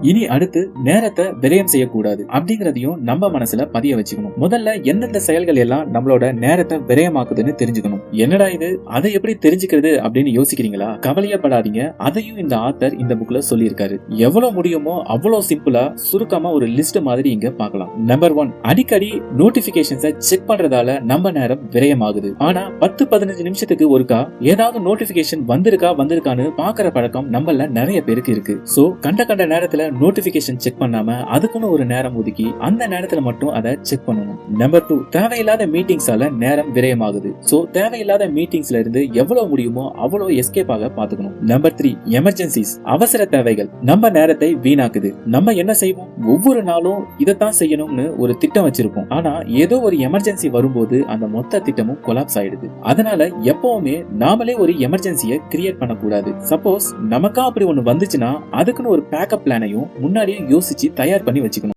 இனி அடுத்து நேரத்தை விரயம் செய்யக்கூடாது. அப்படிங்கறதையும் நம்ம மனசுல பதிய வச்சுக்கணும். முதல்ல எந்தெந்த செயல்கள் எல்லாம் நம்மளோட நேரத்தை விரயமாக்குதுன்னு தெரிஞ்சுக்கணும். என்னடா இது? அதை எப்படி தெரிஞ்சுக்கிறது அப்படின்னு யோசிக்கிறீங்களா? கவலையப்படாதீங்க. அதையும் இந்த ஆத்தர் இந்த புக்ல சொல்லியிருக்காரு. எவ்வளவு முடியுமோ அவ்வளவு சிம்பிளா சுருக்கமா ஒரு லிஸ்ட் மாதிரி இங்க பார்க்கலாம். நம்பர் ஒன் அடிக்கடி நோட்டிபிகேஷன்ஸை செக் பண்றதால நம்ம நேரம் விரயமாகுது. ஆனா பத்து பதினஞ்சு நிமிஷத்துக்கு ஒருக்கா ஏதாவது நோட்டிபிகேஷன் வந்திருக்கா வந்திருக்கான்னு பாக்குற பழக்கம் நம்மள நிறைய பேருக்கு இருக்கு. சோ கண்ட கண்ட நேரத்துல நோட்டிபிகேஷன் செக் பண்ணாம அதுக்குன்னு ஒரு நேரம் ஒதுக்கி அந்த நேரத்துல மட்டும் அதை செக் பண்ணணும். நம்பர் டூ தேவையில்லாத மீட்டிங்ஸால நேரம் விரயமாகுது. சோ தேவையில்லாத மீட்டிங்ஸ்ல இருந்து எவ்வளவு முடியுமோ அவ்வளவு எஸ்கேப் ஆக பாத்துக்கணும் நம்பர் த்ரீ எமர்ஜென்சிஸ் அவசர தேவைகள். நம்ம நேரத்தை வீணாக்குது. நம்ம என்ன செய்வோம்? ஒவ்வொரு நாளும் இதைத்தான் செய்யணும்னு ஒரு திட்டம் வச்சிருப்போம். ஆனா ஏதோ ஒரு எமர்ஜென்சி வரும்போது அந்த மொத்த திட்டமும் கொலாப்ஸ் ஆயிடுது. அதனால எப்பவுமே நாமளே ஒரு எமர்ஜென்சியை கிரியேட் பண்ணக்கூடாது. சப்போஸ் நமக்கா அப்படி ஒண்ணு வந்துச்சுன்னா அதுக்குன்னு ஒரு பேக்கப் பிளான் பிளானையும் முன்னாடியே யோசிச்சு தயார் பண்ணி வச்சுக்கணும்.